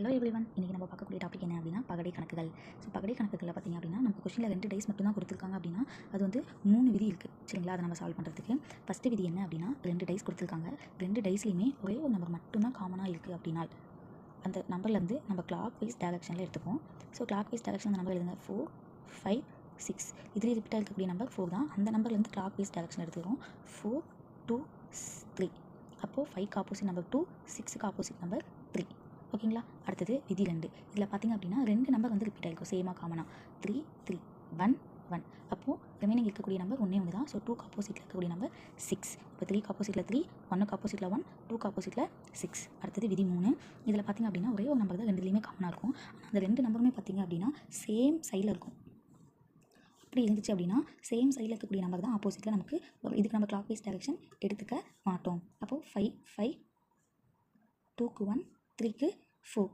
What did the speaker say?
Hello everyone இன்றைக்கி நம்ம பார்க்கக்கூடிய டாபிக் என்ன அப்படின்னா பகடை கணக்குகள். ஸோ பகடை கணக்குகளில் பார்த்திங்க அப்படின்னா நமக்கு கொஷினில் ரெண்டு டைஸ் மட்டும் தான் கொடுத்துருக்காங்க அப்படின்னா அது வந்து மூணு விதி இருக்குது சரிங்களா? அதை நம்ம சால்வ் பண்ணுறதுக்கு ஃபஸ்ட்டு விதி என்ன அப்படின்னா ரெண்டு டைஸ் கொடுத்துருக்காங்க. ரெண்டு டைஸ்லையுமே ஒரே ஒரு நம்பர் மட்டும்தான் காமனாக இருக்குது அப்படின்னா அந்த நம்பர்லேருந்து நம்ம கிளாக் வைஸ் டேரக்ஷனில் எடுத்துப்போம். ஸோ கிளாக் வைஸ் டேரக்ஷன் அந்த நம்பர் எழுதுங்க. ஃபோர் ஃபைவ் சிக்ஸ் இதில் ரிப்பீட்டாக இருக்கக்கூடிய நம்பர் ஃபோர் தான். அந்த நம்பர்லேருந்து கிளாக் வைஸ் டேரக்ஷன் எடுத்துக்கிறோம். ஃபோர் டூ த்ரீ அப்போது ஃபைவ்க்கு ஆப்போசிட் நம்பர் டூ சிக்ஸுக்கு ஆப்போசிட் நம்பர் த்ரீ ஓகேங்களா? அடுத்தது விதி ரெண்டு. இதில் பார்த்தீங்க அப்படின்னா ரெண்டு நம்பர் வந்து ரிப்பீட் ஆகிருக்கும் சேமாக காமனாக த்ரீ த்ரீ ஒன் ஒன் அப்போது ரிமைனிங் இருக்கக்கூடிய நம்பர் ஒன்றே ஒன்று தான் ஸோ டூக்கு ஆப்போசிட்டில் இருக்கக்கூடிய நம்பர் சிக்ஸ் இப்போ த்ரீக்கு ஆப்போசிட்டில் த்ரீ ஒன்னுக்கு ஆப்போசிட்டில் ஒன் டூக்கு ஆப்போசிட்டில் சிக்ஸ் அடுத்தது விதி மூணு. இதில் பார்த்தீங்க அப்படின்னா ஒரே ஒரு நம்பர் தான் ரெண்டுலேயுமே காமனாக இருக்கும். ஆனால் அந்த ரெண்டு நம்பருமே பார்த்தீங்க அப்படின்னா சேம் சைடில் இருக்கும். அப்படி இருந்துச்சு அப்படின்னா சேம் சைடில் இருக்கக்கூடிய நம்பர் தான் ஆப்போசிட்டில் நமக்கு இதுக்கு நம்ம கிளாக் வைஸ் டைரக்ஷன் எடுத்துக்க மாட்டோம். அப்போது ஃபைவ் ஃபைவ் டூக்கு ஒன் த்ரீக்கு ஃபோர்